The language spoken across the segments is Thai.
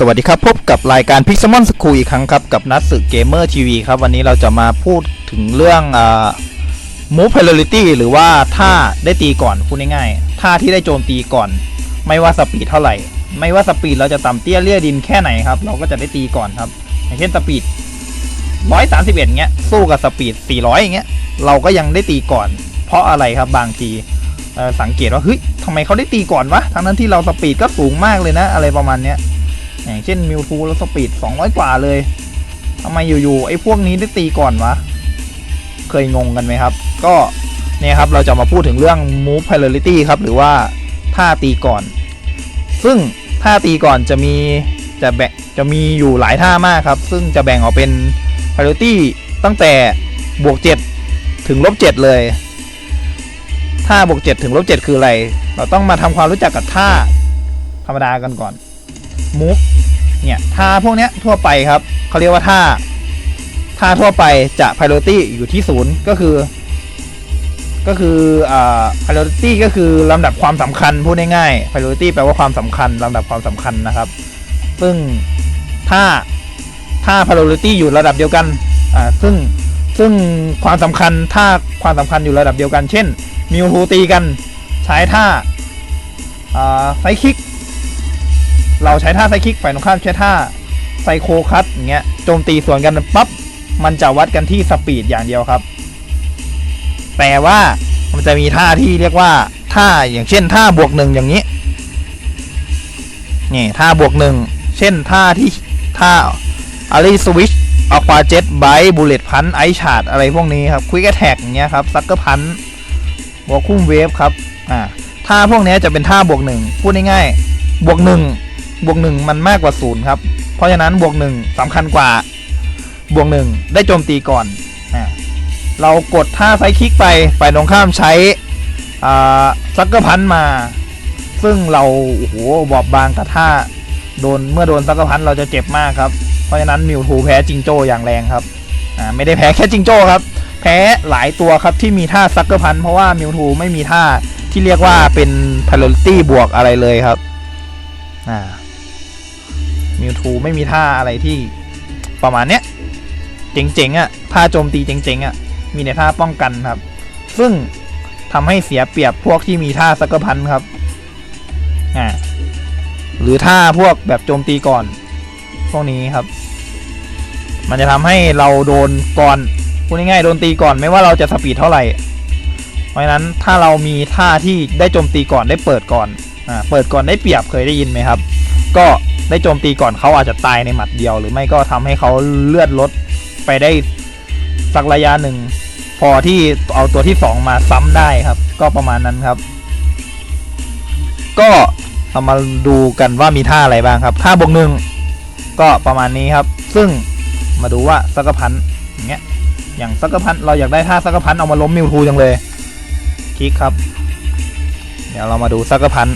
สวัสดีครับ พบกับรายการพิกซมอนสคูอีกครั้งครับ กับนัดสึกเกมเมอร์ทีวีครับ วันนี้เราจะมาพูดถึงเรื่องอ่า move penalty หรือว่าท่าได้ตีก่อนพูดง่ายๆท่าที่ได้โจมตีก่อน ไม่ว่าสปีดเท่าไหร่ ไม่ว่าสปีดเราจะต่ำเตี้ยเลี่ยดินแค่ไหนครับ เราก็จะได้ตีก่อนครับ อย่างเช่นสปีด131เงี้ยสู้กับสปีด400อย่างเงี้ยเราก็ยังได้ตีก่อน เพราะอะไรครับบางทีสังเกตว่าเฮ้ยทำไมเขาได้ตีก่อนวะทั้งนั้นที่เราสปีดก็สูงมากเลยนะ อะไรประมาณเนี้ย อย่างเช่นมิวทูแล้วสปีด 200 กว่าเลยทำไมอยู่ๆไอ้พวกนี้ได้ตีก่อนวะ เคยงงกันไหมครับ ก็เนี่ยครับเราจะมาพูดถึงเรื่อง move priority ครับ หรือว่าท่าตีก่อน ซึ่งท่าตีก่อนจะมีจะแบ่งจะมีอยู่หลายท่ามากครับ ซึ่งจะแบ่งออกเป็น priority ตั้งแต่บวก 7 ถึงลบ7เลย ท่าบวก 7 ถึงลบ7คืออะไร เราต้องมาทำความรู้จักกับท่าธรรมดากันก่อน มูฟเนี่ยท่าพวกเนี้ยทั่วไปครับเขาเรียกว่าท่าท่าทั่วไปจะ priority อยู่ที่ศูนย์ก็คือ ก็คืออ่า priority ก็คือลำดับความสำคัญพูดง่ายๆ priority แปลว่าความสำคัญลำดับความสำคัญนะครับ ซึ่งถ้าถ้า priority อยู่ระดับเดียวกันอ่าซึ่งซึ่งความสำคัญถ้าความสำคัญอยู่ระดับเดียวกัน เช่นมิวทูตีกันใช้ท่าอ่าไซคิก เราใช้ท่าไซคิกฝ่ายตรงข้ามใช้ท่าไซโคคัตอย่างเงี้ยโจมตีสวนกันปั๊บมันจะวัดกันที่สปีดอย่างเดียวครับ แต่ว่ามันจะมีท่าที่เรียกว่าท่าอย่างเช่นท่าบวกหนึ่งอย่างนี้นี่ท่าบวกหนึ่งเช่นท่าที่ท่าอารีสวิชอควาเจ็ตไบบูเลตพันไอชาร์ดอะไรพวกนี้ครับควิกแท็กอย่างเงี้ยครับซักเกอร์พันบวกคุ้มเวฟครับอ่าท่าพวกนี้จะเป็นท่าบวกหนึ่งพูดง่ายๆบวกหนึ่ง บวกหนึ่งมันมากกว่าศูนย์ครับ เพราะฉะนั้นบวกหนึ่งสำคัญกว่าบวกหนึ่งได้โจมตีก่อนเรากดท่าไซคลิกไปฝ่ายตรงข้ามใช้ซักเกอร์พันมา ซึ่งเราโอ้โหบอบบางกับท่าโดนเมื่อโดนซักเกอร์พันเราจะเจ็บมากครับ เพราะฉะนั้นมิวทูแพ้จิงโจ้อย่างแรงครับไม่ได้แพ้แค่จิงโจ้ครับ แพ้หลายตัวครับที่มีท่าซักเกอร์พันเพราะว่ามิวทูไม่มีท่าที่เรียกว่าเป็น priority บวกอะไรเลยครับอ่า มิวทูไม่มีท่าอะไรที่ประมาณเนี้ยเจ๋งๆอะ่ะท่าโจมตีเจ๋งๆอะ่ะมีในท่าป้องกันครับ ซึ่งทำให้เสียเปรียบพวกที่มีท่าสักเกอร์พันครับอ่าหรือท่าพวกแบบโจมตีก่อน พวกนี้ครับ มันจะทำให้เราโดนก่อนพูดง่ายๆโดนตีก่อนไม่ว่าเราจะสปีดเท่าไหร่ เพราะฉะนั้นถ้าเรามีท่าที่ได้โจมตีก่อนได้เปิดก่อนอ่าเปิดก่อนได้เปรียบเคยได้ยินไหมครับ ก็ ได้โจมตีก่อนเขาอาจจะตายในหมัดเดียว หรือไม่ก็ทำให้เขาเลือดลดไปได้สักระยะหนึ่ง พอที่เอาตัวที่ 2 มาซ้ำได้ครับ ก็ประมาณนั้นครับ ก็เรามาดูกันว่ามีท่าอะไรบ้างครับท่าบวกหนึ่งก็ประมาณนี้ครับ ซึ่งมาดูว่าสักพันอย่างเงี้ยอย่างสักพันเราอยากได้ท่าสักพันเอามาล้มมิวทูจังเลย คลิกครับ เดี๋ยวเรามาดูสักกพัน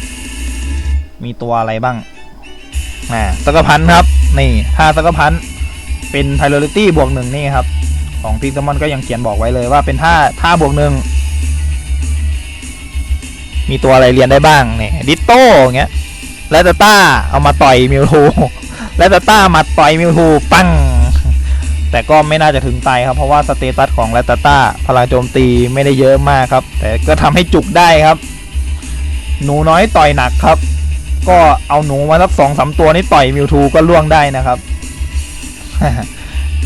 มีตัวอะไรบ้าง อ่าสกพันครับ นี่ถ้าสกพันเป็น priority บวกหนึ่งนี่ครับ ของพิกซมอนก็ยังเขียนบอกไว้เลยว่าเป็นท่าท่าบวกหนึ่งมีตัวอะไรเรียนได้บ้างเนี่ยดิโต้อย่างเงี้ยแลตต้าเอามาต่อยมิวทูแลตต้ามาต่อยมิวทูปังแต่ก็ไม่น่าจะถึงตายครับ เพราะว่าสเตตัสของแลตต้าพลังโจมตีไม่ได้เยอะมากครับ แต่ก็ทำให้จุกได้ครับ หนูน้อยต่อยหนักครับ ก็เอาหนูมาสักสองสามตัวนี่ต่อยมิวทูก็ล่วงได้นะครับ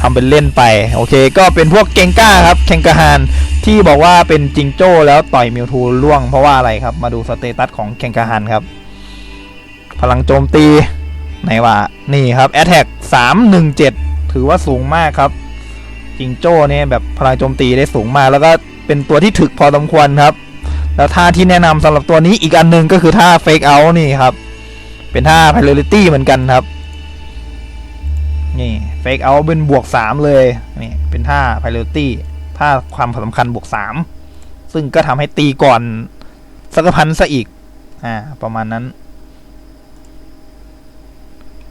ทำเป็นเล่นไป โอเค ก็เป็นพวกเกงก้าครับเคนกาฮานที่บอกว่าเป็นจิงโจ้แล้วต่อยมิวทูล่วงเพราะว่าอะไรครับ มาดูสเตตัสของเคนกาฮานครับ พลังโจมตีไหนวะนี่ครับแอตแทกสามหนึ่งเจ็ดถือว่าสูงมากครับ จิงโจ้เนี่ยแบบพลังโจมตีได้สูงมาก แล้วก็เป็นตัวที่ถึกพอสมควรครับ แล้วท่าที่แนะนำสำหรับตัวนี้อีกอันหนึ่งก็คือท่า Fake Out นี่ครับ เป็นท่า Priority เหมือนกันครับ นี่ Fake Out เป็นบวก 3 เลยนี่เป็นท่า Priority ท่าความสำคัญบวก 3 ซึ่งก็ทำให้ตีก่อนสักพันซะอีกอ่าประมาณนั้น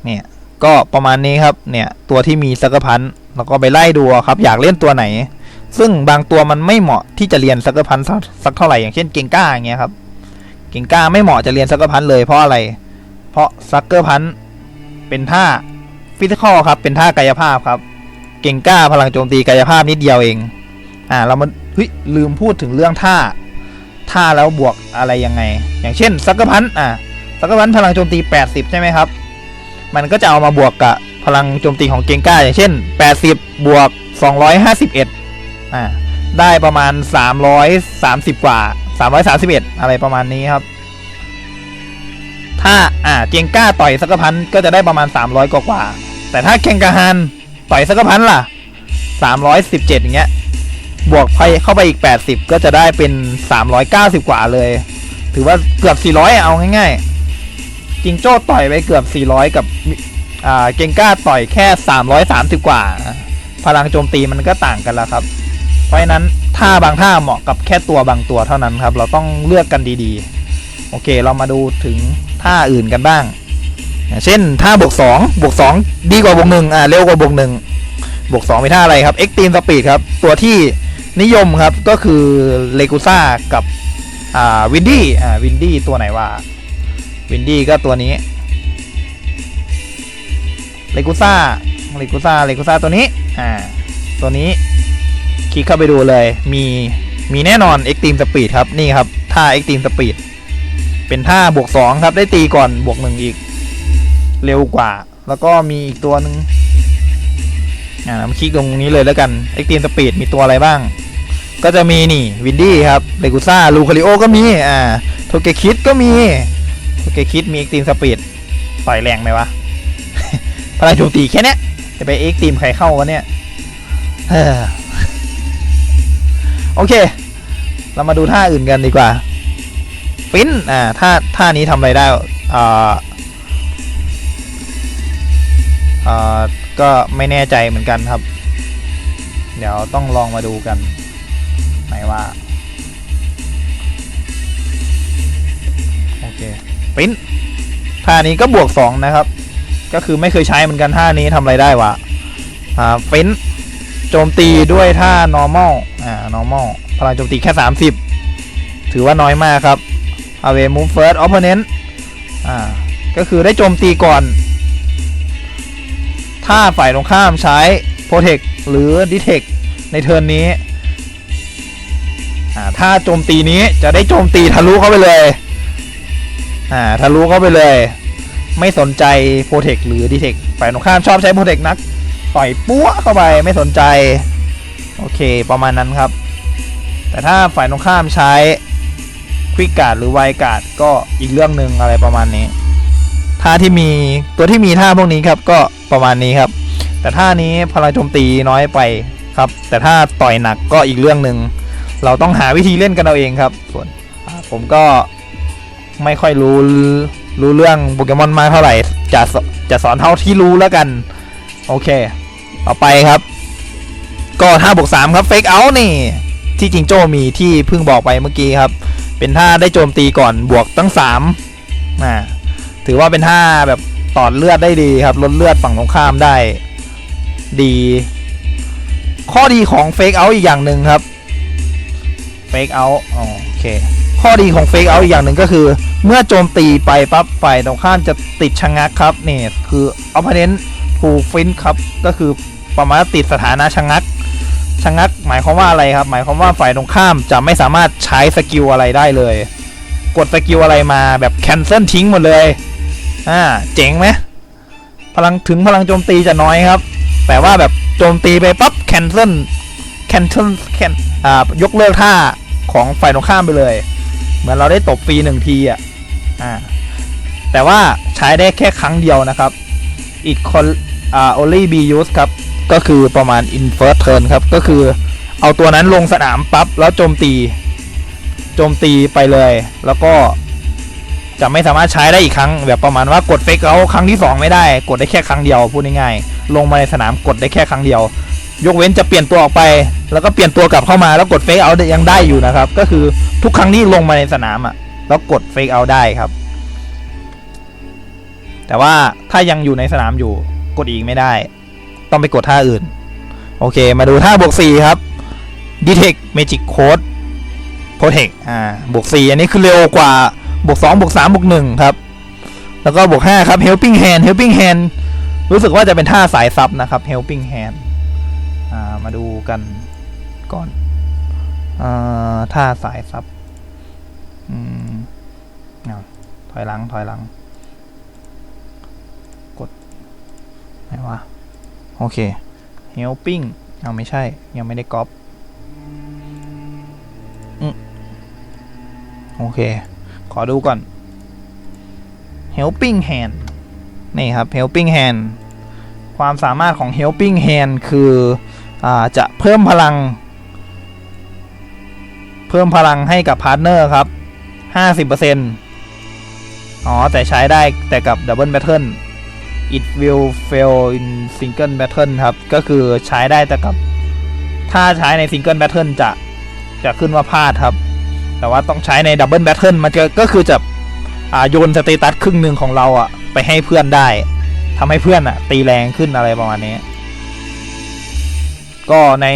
เนี่ยก็ประมาณนี้ครับเนี่ยตัวที่มีสักพันแล้วก็ไปไล่ดูครับ อยากเล่นตัวไหน ซึ่งบางตัวมันไม่เหมาะที่จะเรียนซักเกอร์พันสักสักเท่าไหร่อย่างเช่นเก่งก้าอย่างเงี้ยครับ เก่งก้าไม่เหมาะจะเรียนซักเกอร์พันเลยเพราะอะไร เพราะซักเกอร์พันเป็นท่าฟิสิกอลครับ เป็นท่ากายภาพครับ เก่งก้าพลังโจมตีกายภาพนิดเดียวเอง อ่าเรามาเฮ้ยลืมพูดถึงเรื่องท่า ท่าแล้วบวกอะไรยังไง อย่างเช่นซักเกอร์พันอ่าซักเกอร์พันพลังโจมตี 80 ใช่ไหมครับ มันก็จะเอามาบวกกับพลังโจมตีของเก่งก้า อย่างเช่น 80 บวก 251 อ่าได้ประมาณ 330 กว่า 331 อะไรประมาณนี้ครับ ถ้าอ่าเกียงก้าต่อยสักพันก็จะได้ประมาณ 300 กว่ากว่า แต่ถ้าเกงกาฮันต่อยสักพันล่ะ 317 อย่างเงี้ย บวกไปเข้าไปอีก 80 ก็จะได้เป็น 390 กว่าเลย ถือว่าเกือบ 400อะเอาง่ายๆจิงโจ้ต่อยไปเกือบ 400 กับอ่าเกงก้าต่อยแค่ 330 กว่า พลังโจมตีมันก็ต่างกันแล้วครับ ราะฉะนั้นท่าบางท่าเหมาะกับแค่ตัวบางตัวเท่านั้นครับ เราต้องเลือกกันดีๆ โอเค เรามาดูถึงท่าอื่นกันบ้าง เช่นท่าบวกสองบวกสองดีกว่าบวกหนึ่งอ่าเร็วกว่าบวกหนึ่งบวกสองเป็นท่าอะไรครับ Extreme Speed ครับ ตัวที่นิยมครับก็คือเลกูซ่ากับอ่าวินดี้อ่าวินดี้ตัวไหนวะวินดี้ก็ตัวนี้เลกูซ่าเลกูซ่าเลกูซ่าตัวนี้อ่าตัวนี้ คลิกเข้าไปดูเลย มีมีแน่นอน Extreme Speed ครับ นี่ครับ ท่า Extreme Speed เป็นท่าบวก 2 ครับ ได้ตีก่อนบวก 1 อีก เร็วกว่า แล้วก็มีอีกตัวหนึ่งอ่ามาคลิกตรงนี้เลยแล้วกัน Extreme Speed มีตัวอะไรบ้าง ก็จะมีนี่วินดี้ครับเลกูซ่าลูคาริโอก็มี อ่าโทเกคิดก็มีโทเกคิดมี Extreme Speed ต่อยแรงไหมวะพลังโจมตีแค่เนี้ยจะไป Extreme ใครเข้าวะเนี่ย โอเค เรามาดูท่าอื่นกันดีกว่า ฟินอ่าท่าท่านี้ทำอะไรได้อ่าอ่าก็ไม่แน่ใจเหมือนกันครับ เดี๋ยวต้องลองมาดูกันไหนว่าโอเคฟินท่านี้ก็บวกสองนะครับ ก็คือไม่เคยใช้เหมือนกันท่านี้ทำอะไรได้วะอ่าฟินโจมตีด้วยท่า normal อ่า normal พลังโจมตีแค่ 30 ถือว่าน้อยมากครับ away move first opponent อ่า ก็คือได้โจมตีก่อน ถ้าฝ่ายตรงข้ามใช้ protect หรือ detect ในเทิร์นนี้อ่าถ้าโจมตีนี้จะได้โจมตีทะลุเข้าไปเลยอ่าทะลุเข้าไปเลย ไม่สนใจ protect หรือ detect ฝ่ายตรงข้ามชอบใช้ protect นัก ต่อยปั้วเข้าไปไม่สนใจ โอเคประมาณนั้นครับ แต่ถ้าฝ่ายตรงข้ามใช้ควิกการ์ดหรือไวการ์ดก็อีกเรื่องหนึ่งอะไรประมาณนี้ท่าที่มีตัวที่มีท่าพวกนี้ครับก็ประมาณนี้ครับ แต่ท่านี้พลังโจมตีน้อยไปครับ แต่ถ้าต่อยหนักก็อีกเรื่องหนึ่งเราต้องหาวิธีเล่นกันเอาเองครับ ส่วนผมก็ไม่ค่อยรู้รู้เรื่องโปเกมอนมากเท่าไหร่จะจะสอนเท่าที่รู้แล้วกัน โอเค ต่อไปครับ ก็ท่าบวกสามครับเฟกเอาท์นี่ ที่จริงโจ้มีที่เพิ่งบอกไปเมื่อกี้ครับ เป็นท่าได้โจมตีก่อนบวกตั้งสามอ่าถือว่าเป็นท่าแบบตอดเลือดได้ดีครับลดเลือดฝั่งตรงข้ามได้ ดี ข้อดีของเฟกเอาท์อีกอย่างหนึ่งครับเฟกเอาท์โอเคข้อดีของเฟกเอาท์อีกอย่างหนึ่งก็คือ เมื่อโจมตีไปปั๊บฝ่ายตรงข้ามจะติดชะงักครับนี่คืออ p พ o n e n t ถูฟินครับก็คือประมาณติดสถานะชะงัก ชะงักหมายความว่าอะไรครับ หมายความว่าฝ่ายตรงข้ามจะไม่สามารถใช้สกิลอะไรได้เลย กดสกิลอะไรมาแบบแคนเซิลทิ้งหมดเลยอ่าเจ๋งไหมพลังถึงพลังโจมตีจะน้อยครับ แต่ว่าแบบโจมตีไปปั๊บแคนเซิลแคนเซิลแคนอ่ายกเลิกท่าของฝ่ายตรงข้ามไปเลย เหมือนเราได้ตบฟรีหนึ่งทีอะอ่าแต่ว่าใช้ได้แค่ครั้งเดียวนะครับอีกคนอ่า only be used ครับ ก็คือประมาณ in first turn ครับ ก็คือเอาตัวนั้นลงสนามปั๊บแล้วโจมตีโจมตีไปเลย แล้วก็จะไม่สามารถใช้ได้อีกครั้ง แบบประมาณว่ากดเฟกเอาครั้งที่ 2 ไม่ได้ กดได้แค่ครั้งเดียวพูดง่ายๆลงมาในสนามกดได้แค่ครั้งเดียว ยกเว้นจะเปลี่ยนตัวออกไป แล้วก็เปลี่ยนตัวกลับเข้ามาแล้วกดเฟกเอายังได้อยู่นะครับ ก็คือทุกครั้งที่ลงมาในสนามอะแล้วกดเฟกเอาได้ครับ แต่ว่าถ้ายังอยู่ในสนามอยู่กดอีกไม่ได้ ต้องไปกดท่าอื่น โอเค มาดูท่าบวก 4 ครับ Detect Magic Code Protect อ่าบวก 4 อันนี้คือเร็วกว่าบวก 2 บวก 3 บวก 1 ครับ แล้วก็บวกห้าครับ helping hand helping hand รู้สึกว่าจะเป็นท่าสายซับนะครับ helping hand อ่ามาดูกันก่อนอ่าท่าสายซับอืมเอาถอยหลังถอยหลัง กดไหนวะ โอเค helping เอาไม่ใช่ ยังไม่ได้ก๊อปอืมโอเค ขอดูก่อน helping hand นี่ครับ helping hand ความสามารถของ helping hand คืออจะเพิ่มพลัง เพิ่มพลังให้กับพาร์ทเนอร์ครับ 50%อ๋อ แต่ใช้ได้แต่กับ double battle it will fail in single battle ครับ ก็คือใช้ได้แต่กับ ถ้าใช้ใน single battle จะจะขึ้นว่าพลาดครับ แต่ว่าต้องใช้ใน double battle มันจะก็คือจะอ่าโยนสเตตัสครึ่งหนึ่งของเราอะไปให้เพื่อนได้ทำให้เพื่อนอะตีแรงขึ้นอะไรประมาณนี้ ก็ใน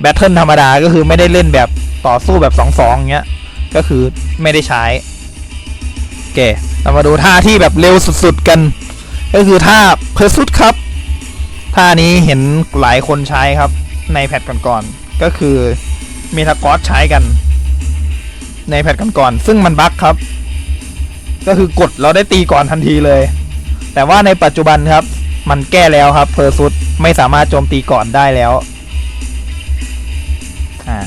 แบทเทิลธรรมดาก็คือไม่ได้เล่นแบบต่อสู้แบบ2อสองเงี้ย ก็คือไม่ได้ใช้โอเคเรามาดูท่าที่แบบเร็วสุดๆกัน ก็คือท่าเพอร์ซุดครับท่านี้เห็นหลายคนใช้ครับในแพทก่อนๆก็คือเมทากอสใช้กันในแพทก่อนๆซึ่งมันบั๊กครับ ก็คือกดเราได้ตีก่อนทันทีเลย แต่ว่าในปัจจุบันครับ มันแก้แล้วครับเพอร์ซุดไม่สามารถโจมตีก่อนได้แล้วอ่า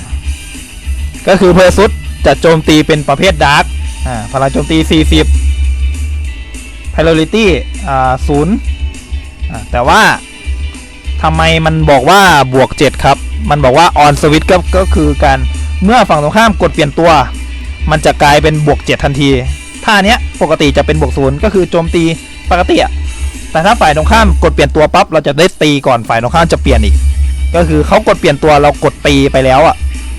ก็คือเพอร์ซุดจะโจมตีเป็นประเภทดาร์กอ่าพลังโจมตี 40 p r i o r i t y ศูนย์แต่ว่าทำไมมันบอกว่าบวก 7 ครับ มันบอกว่า on switch ก็ก็คือการเมื่อฝั่งตรงข้ามกดเปลี่ยนตัว มันจะกลายเป็นบวก 7 ทันทีท่าเนี้ยปกติจะเป็นบวกศูนย์ก็คือโจมตีปกติอะแต่ถ้าฝ่ายตรงข้ามกดเปลี่ยนตัวปั๊บเราจะได้ตีก่อนฝ่ายตรงข้ามจะเปลี่ยนอีก ก็คือเขากดเปลี่ยนตัวเรากดตีไปแล้วอะ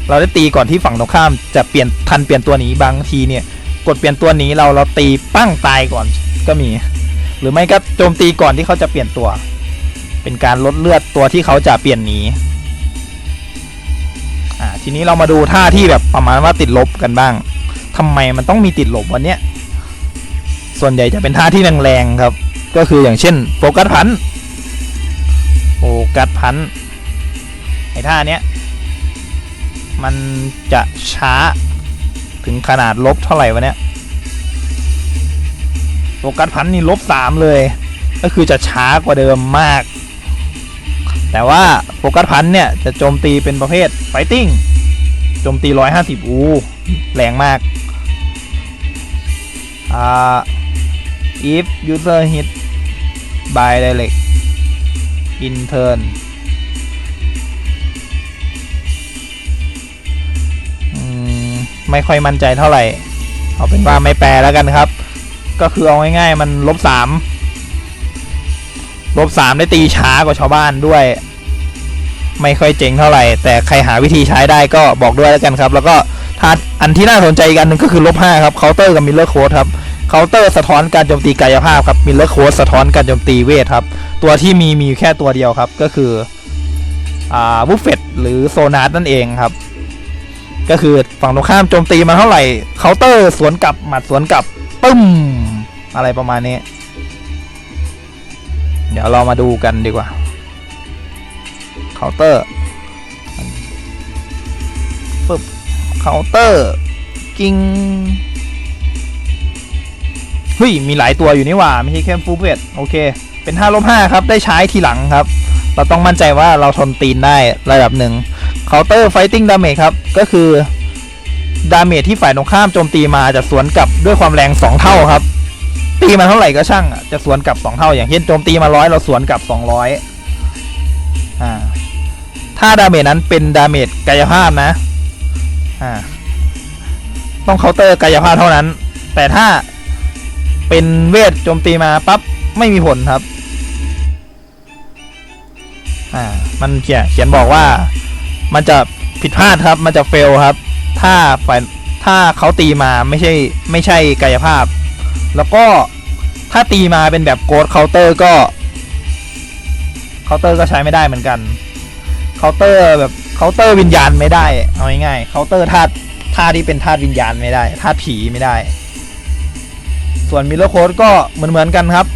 เราได้ตีก่อนที่ฝั่งตรงข้ามจะเปลี่ยนทันเปลี่ยนตัวหนีบางทีเนี่ยกดเปลี่ยนตัวหนีเราเราตีปั้งตายก่อนก็มี หรือไม่ก็โจมตีก่อนที่เขาจะเปลี่ยนตัว เป็นการลดเลือดตัวที่เขาจะเปลี่ยนหนีอ่าทีนี้เรามาดูท่าที่แบบประมาณว่าติดลบกันบ้างทำไมมันต้องมีติดลบวันเนี้ยส่วนใหญ่จะเป็นท่าที่แรงๆครับ ก็คืออย่างเช่นโฟกัสพันโฟกัสพันไอ้ท่าเนี้ยมันจะช้าถึงขนาดลบเท่าไหร่วะเนี้ย ฟกัสพันนี่ลบสามเลย ก็คือจะช้ากว่าเดิมมาก แต่ว่าโฟกัสพันเนี่ยจะโจมตีเป็นประเภทไฟติ้งโจมตีร้อยห้าสิบอูแรงมากอ่า if user hit by direct in turn อืมไม่ค่อยมั่นใจเท่าไหร่ เอาเป็นว่าไม่แปลแล้วกันครับ ก็คือเอาง่ายๆมันลบสามลบสามได้ตีช้ากว่าชาวบ้านด้วย ไม่ค่อยเจ๋งเท่าไหร่ แต่ใครหาวิธีใช้ได้ก็บอกด้วยแล้วกันครับ แล้วก็ถ้าอันที่น่าสนใจอีกอันหนึ่งก็คือลบห้าครับเคาน์เตอร์กับมิลเลอร์โค้ดครับเคาน์เตอร์สะท้อนการโจมตีกายภาพครับมิลเลอร์โค้ดสะท้อนการโจมตีเวทครับ ตัวที่มีมีแค่ตัวเดียวครับก็คืออ่าบุฟเฟตหรือโซนาร์นั่นเองครับ ก็คือฝั่งตรงข้ามโจมตีมาเท่าไหร่เคาน์เตอร์สวนกลับหมัดสวนกลับึ้มอะไรประมาณนี้ เดี๋ยวเรามาดูกันดีกว่าเคาน์เตอร์ปึ๊บเคาน์เตอร์กิ้งเฮ้ย มีหลายตัวอยู่นี่ว่า ไม่ใช่แค่ฟูเวตโอเค เป็น5ลบ5ครับ ได้ใช้ทีหลังครับ เราต้องมั่นใจว่าเราทนตีนได้ระดับหนึ่งเคาน์เตอร์ไฟติ้งดาเมจครับ ก็คือ ดาเมจที่ฝ่ายตรงข้ามโจมตีมาจะสวนกลับด้วยความแรง 2 เท่าครับ ตีมาเท่าไหร่ก็ช่างจะสวนกลับ 2 เท่า อย่างเช่นโจมตีมาร้อยเราสวนกลับ 200อ่าถ้าดาเมจนั้นเป็นดาเมจกายภาพนะอ่าต้องเคาน์เตอร์กายภาพเท่านั้น แต่ถ้าเป็นเวทโจมตีมาปั๊บไม่มีผลครับอ่ามันเขียนเขียนบอกว่ามันจะผิดพลาดครับ มันจะเฟลครับ ถ้าฝ่ายถ้าเขาตีมาไม่ใช่ไม่ใช่กายภาพ แล้วก็ถ้าตีมาเป็นแบบโกดเคาน์เตอร์ก็เคาน์เตอร์ก็ใช้ไม่ได้เหมือนกันเคาน์เตอร์แบบเคาน์เตอร์วิญญาณไม่ได้เอาง่ายๆเคาน์เตอร์ธาตุธาตุที่เป็นธาตุวิญญาณไม่ได้ธาตุผีไม่ได้ ส่วนมิลเลโคดก็เหมือนเหมือนกันครับ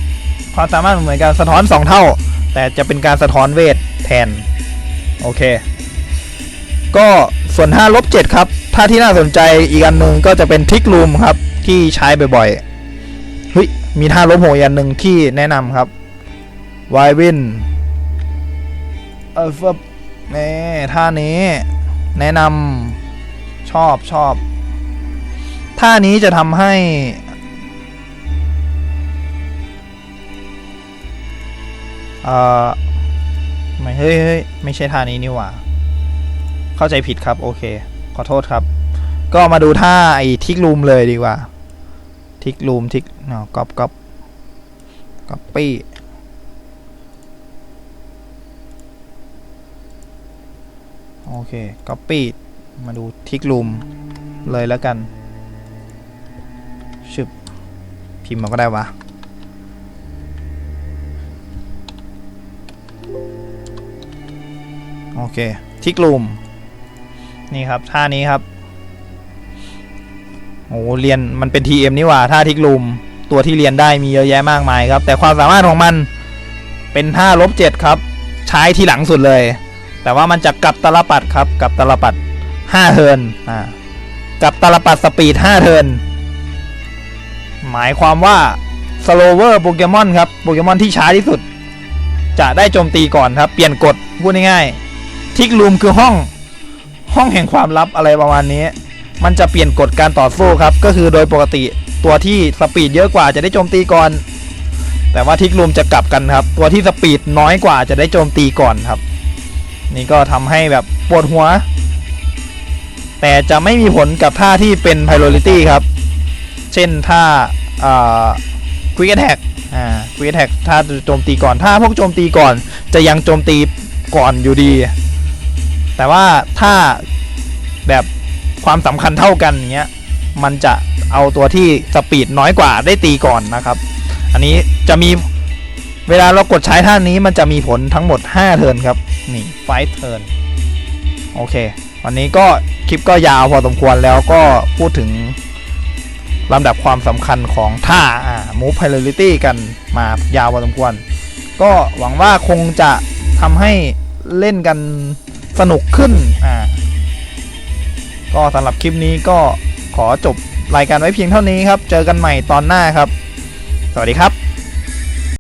ความสามารถเหมือนกันสะท้อน2เท่า แต่จะเป็นการสะท้อนเวทแทน โอเค ก็ ส่วน5ลบ7ครับ ถ้าที่น่าสนใจอีกอันหนึ่งก็จะเป็นทิกลูมครับ ที่ใช้บ่อยๆเฮ้ยมีท่าลบหกอีกอันหนึ่งที่แนะนำครับวายวินเออฟบนี่ท่านี้แนะนำชอบชอบท่านี้จะทำให้เอ่อไม่เฮ้ยเฮ้ยไม่ใช่ท่านี้นี่หว่า เข้าใจผิดครับ โอเค ขอโทษครับ ก็มาดูท่าไอ้ทิกลูมเลยดีกว่า ทิกลูมทิกเนาะก๊อปก๊อปก๊อปปี้โอเคก๊อปปี้มาดูทิกลูมเลยแล้วกันชึบพิมพ์มาก็ได้วะโอเค ทิกลูม นี่ครับท่านี้ครับโอ้เรียนมันเป็น TM นี่หว่าท่าทิกลูมตัวที่เรียนได้มีเยอะแยะมากมายครับ แต่ความสามารถของมันเป็นท่าลบเจ็ดครับ ใช้ทีหลังสุดเลย แต่ว่ามันจะกลับตลปัดครับกลับตลปัด5เทินอ่ากลับตลปัดสปีด5เทินหมายความว่า slower โปเกมอนครับโปเกมอนที่ช้าที่สุด จะได้โจมตีก่อนครับ เปลี่ยนกฎพูดง่ายๆทิกลูมคือห้อง ห้องแห่งความลับอะไรประมาณนี้ มันจะเปลี่ยนกฎการต่อสู้ครับ ก็คือโดยปกติตัวที่สปีดเยอะกว่าจะได้โจมตีก่อน แต่ว่าทิกลูมจะกลับกันครับ ตัวที่สปีดน้อยกว่าจะได้โจมตีก่อนครับ นี่ก็ทำให้แบบปวดหัว แต่จะไม่มีผลกับท่าที่เป็น priority ครับ เช่นถ้าอ่า quick attack อ่า quick attack ถ้าโจมตีก่อน ถ้าพวกโจมตีก่อนจะยังโจมตีก่อนอยู่ดี แต่ว่าถ้าแบบความสำคัญเท่ากันเงี้ยมันจะเอาตัวที่สปีดน้อยกว่าได้ตีก่อนนะครับ อันนี้จะมีเวลาเรากดใช้ท่านี้มันจะมีผลทั้งหมด 5 เทิร์นครับ นี่5เทิร์นโอเค วันนี้ก็คลิปก็ยาวพอสมควรแล้วก็พูดถึงลำดับความสำคัญของท่าอ่า move priority กันมายาวพอสมควร ก็หวังว่าคงจะทำให้เล่นกัน สนุกขึ้นอ่าก็สำหรับคลิปนี้ก็ขอจบรายการไว้เพียงเท่านี้ครับ เจอกันใหม่ตอนหน้าครับ สวัสดีครับ